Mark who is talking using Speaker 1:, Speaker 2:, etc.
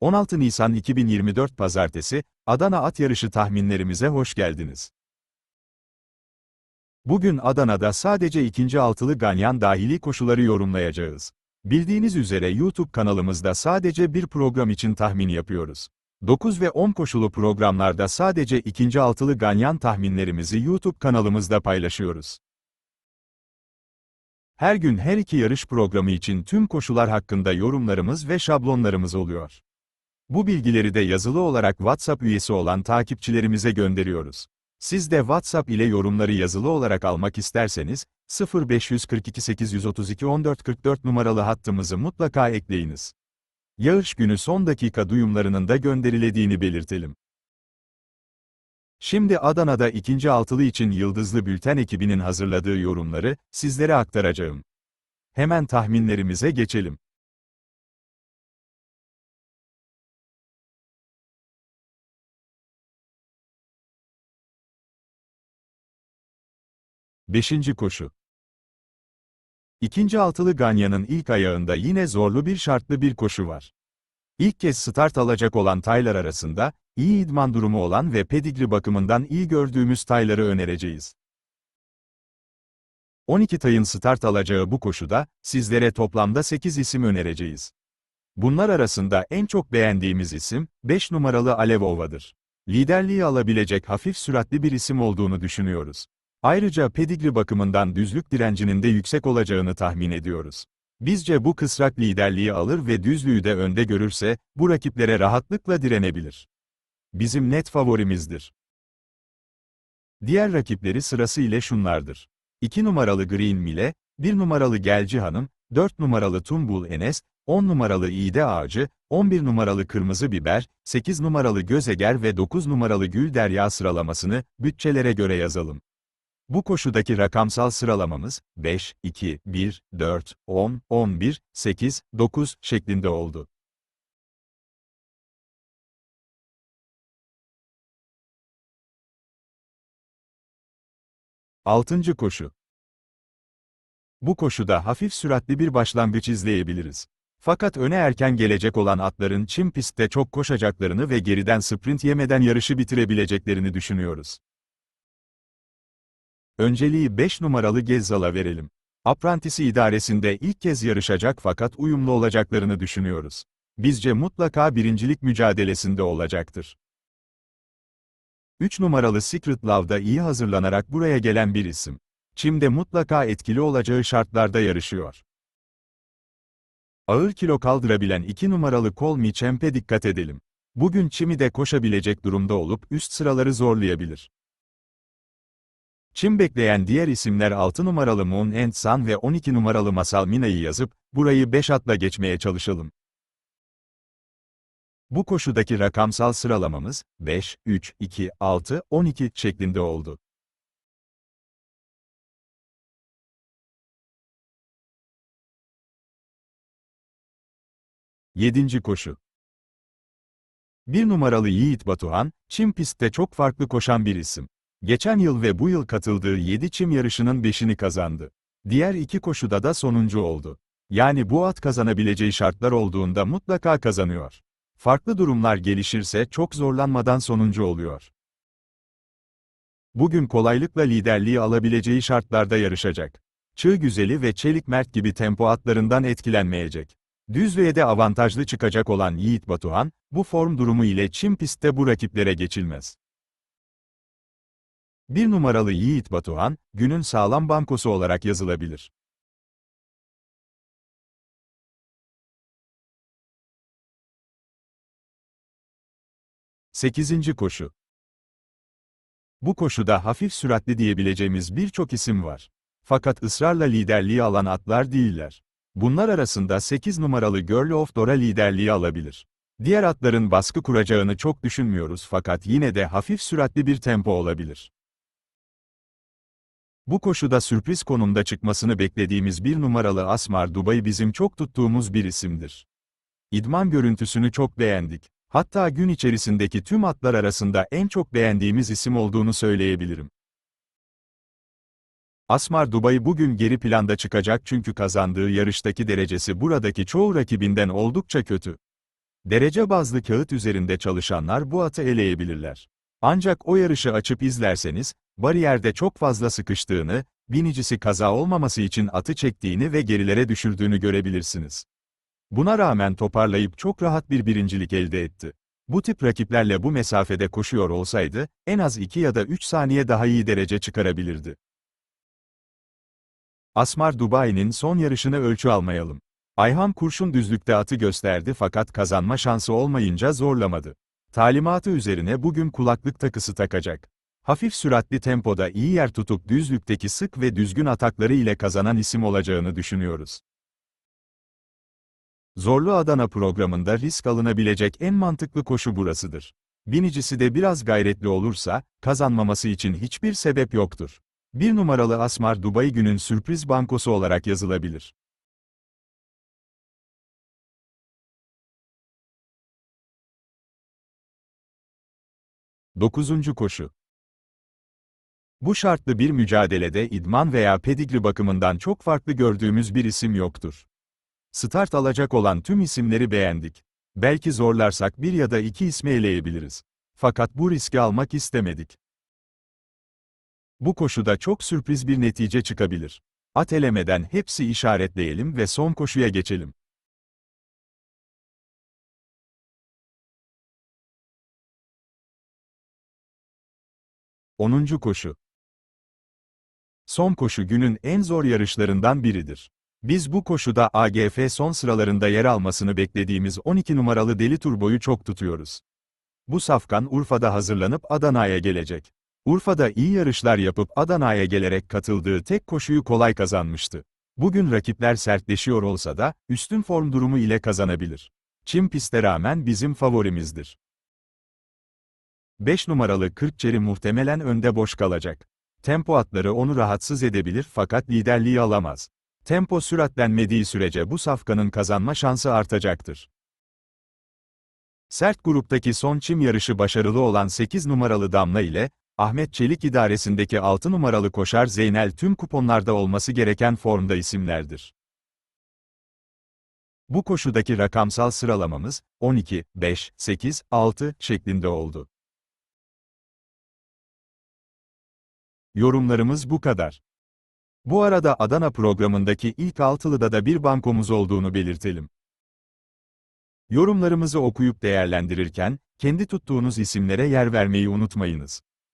Speaker 1: 16 Nisan 2024 Pazartesi, Adana At Yarışı tahminlerimize hoş geldiniz. Bugün Adana'da sadece ikinci altılı ganyan dahili koşuları yorumlayacağız. Bildiğiniz üzere YouTube kanalımızda sadece bir program için tahmin yapıyoruz. 9 ve 10 koşulu programlarda sadece ikinci altılı ganyan tahminlerimizi YouTube kanalımızda paylaşıyoruz. Her gün her iki yarış programı için tüm koşular hakkında yorumlarımız ve şablonlarımız oluyor. Bu bilgileri de yazılı olarak WhatsApp üyesi olan takipçilerimize gönderiyoruz. Siz de WhatsApp ile yorumları yazılı olarak almak isterseniz, 0542 832 1444 numaralı hattımızı mutlaka ekleyiniz. Yağış günü son dakika duyumlarının da gönderilediğini belirtelim. Şimdi Adana'da ikinci altılı için Yıldızlı Bülten ekibinin hazırladığı yorumları sizlere aktaracağım. Hemen tahminlerimize geçelim. Beşinci koşu. İkinci altılı Ganya'nın ilk ayağında yine zorlu bir şartlı bir koşu var. İlk kez start alacak olan taylar arasında, iyi idman durumu olan ve pedigri bakımından iyi gördüğümüz tayları önereceğiz. 12 tayın start alacağı bu koşuda, sizlere toplamda 8 isim önereceğiz. Bunlar arasında en çok beğendiğimiz isim, 5 numaralı Alev Ova'dır. Liderliği alabilecek hafif süratli bir isim olduğunu düşünüyoruz. Ayrıca pedigri bakımından düzlük direncinin de yüksek olacağını tahmin ediyoruz. Bizce bu kısrak liderliği alır ve düzlüğü de önde görürse, bu rakiplere rahatlıkla direnebilir. Bizim net favorimizdir. Diğer rakipleri sırasıyla şunlardır. 2 numaralı Green Mile, 1 numaralı Gelci Hanım, 4 numaralı Tumbul Enes, 10 numaralı İğde Ağacı, 11 numaralı Kırmızı Biber, 8 numaralı Gözeger ve 9 numaralı Gül Derya sıralamasını, bütçelere göre yazalım. Bu koşudaki rakamsal sıralamamız, 5, 2, 1, 4, 10, 11, 8, 9 şeklinde oldu. Altıncı koşu. Bu koşuda hafif süratli bir başlangıç izleyebiliriz. Fakat öne erken gelecek olan atların çim pistte çok koşacaklarını ve geriden sprint yemeden yarışı bitirebileceklerini düşünüyoruz. Önceliği 5 numaralı Gezzal'a verelim. Aprantisi idaresinde ilk kez yarışacak fakat uyumlu olacaklarını düşünüyoruz. Bizce mutlaka birincilik mücadelesinde olacaktır. 3 numaralı Secret Love'da iyi hazırlanarak buraya gelen bir isim. Çim'de mutlaka etkili olacağı şartlarda yarışıyor. Ağır kilo kaldırabilen 2 numaralı Call Me Champ'e dikkat edelim. Bugün Çim'i de koşabilecek durumda olup üst sıraları zorlayabilir. Çim bekleyen diğer isimler 6 numaralı Moon and Sun ve 12 numaralı Masal Mina'yı yazıp, burayı 5 atla geçmeye çalışalım. Bu koşudaki rakamsal sıralamamız, 5, 3, 2, 6, 12 şeklinde oldu. Yedinci koşu. Bir numaralı Yiğit Batuhan, çim pistte çok farklı koşan bir isim. Geçen yıl ve bu yıl katıldığı 7 çim yarışının 5'ini kazandı. Diğer iki koşuda da sonuncu oldu. Yani bu at kazanabileceği şartlar olduğunda mutlaka kazanıyor. Farklı durumlar gelişirse çok zorlanmadan sonuncu oluyor. Bugün kolaylıkla liderliği alabileceği şartlarda yarışacak. Çığ Güzeli ve Çelik Mert gibi tempo atlarından etkilenmeyecek. Düzlüğe de avantajlı çıkacak olan Yiğit Batuhan, bu form durumu ile çim pistte bu rakiplere geçilmez. Bir numaralı Yiğit Batuhan, günün sağlam bankosu olarak yazılabilir. Sekizinci koşu. Bu koşuda hafif süratli diyebileceğimiz birçok isim var. Fakat ısrarla liderliği alan atlar değiller. Bunlar arasında 8 numaralı Girl of Dora liderliği alabilir. Diğer atların baskı kuracağını çok düşünmüyoruz fakat yine de hafif süratli bir tempo olabilir. Bu koşuda sürpriz konumda çıkmasını beklediğimiz bir numaralı Asmar Dubai bizim çok tuttuğumuz bir isimdir. İdman görüntüsünü çok beğendik. Hatta gün içerisindeki tüm atlar arasında en çok beğendiğimiz isim olduğunu söyleyebilirim. Asmar Dubai bugün geri planda çıkacak çünkü kazandığı yarıştaki derecesi buradaki çoğu rakibinden oldukça kötü. Derece bazlı kağıt üzerinde çalışanlar bu atı eleyebilirler. Ancak o yarışı açıp izlerseniz, bariyerde çok fazla sıkıştığını, binicisi kaza olmaması için atı çektiğini ve gerilere düşürdüğünü görebilirsiniz. Buna rağmen toparlayıp çok rahat bir birincilik elde etti. Bu tip rakiplerle bu mesafede koşuyor olsaydı, en az 2 ya da 3 saniye daha iyi derece çıkarabilirdi. Asmar Dubai'nin son yarışını ölçü almayalım. Ayhan Kurşun düzlükte atı gösterdi fakat kazanma şansı olmayınca zorlamadı. Talimatı üzerine bugün kulaklık takısı takacak. Hafif süratli tempoda iyi yer tutup düzlükteki sık ve düzgün atakları ile kazanan isim olacağını düşünüyoruz. Zorlu Adana programında risk alınabilecek en mantıklı koşu burasıdır. Binicisi de biraz gayretli olursa, kazanmaması için hiçbir sebep yoktur. Bir numaralı Asmar Dubai günün sürpriz bankosu olarak yazılabilir. Dokuzuncu koşu. Bu şartlı bir mücadelede idman veya pedigri bakımından çok farklı gördüğümüz bir isim yoktur. Start alacak olan tüm isimleri beğendik. Belki zorlarsak bir ya da iki ismi eleyebiliriz. Fakat bu riski almak istemedik. Bu koşuda çok sürpriz bir netice çıkabilir. At elemeden hepsi işaretleyelim ve son koşuya geçelim. Onuncu koşu. Son koşu günün en zor yarışlarından biridir. Biz bu koşuda AGF son sıralarında yer almasını beklediğimiz 12 numaralı Deli Turbo'yu çok tutuyoruz. Bu safkan Urfa'da hazırlanıp Adana'ya gelecek. Urfa'da iyi yarışlar yapıp Adana'ya gelerek katıldığı tek koşuyu kolay kazanmıştı. Bugün rakipler sertleşiyor olsa da, üstün form durumu ile kazanabilir. Çim piste rağmen bizim favorimizdir. 5 numaralı 40 Çeri muhtemelen önde boş kalacak. Tempo atları onu rahatsız edebilir fakat liderliği alamaz. Tempo süratlenmediği sürece bu safkanın kazanma şansı artacaktır. Sert gruptaki son çim yarışı başarılı olan 8 numaralı Damla ile, Ahmet Çelik idaresindeki 6 numaralı koşar Zeynel tüm kuponlarda olması gereken formda isimlerdir. Bu koşudaki rakamsal sıralamamız, 12, 5, 8, 6 şeklinde oldu. Yorumlarımız bu kadar. Bu arada Adana programındaki ilk altılıda da bir bankomuz olduğunu belirtelim. Yorumlarımızı okuyup değerlendirirken, kendi tuttuğunuz isimlere yer vermeyi unutmayınız.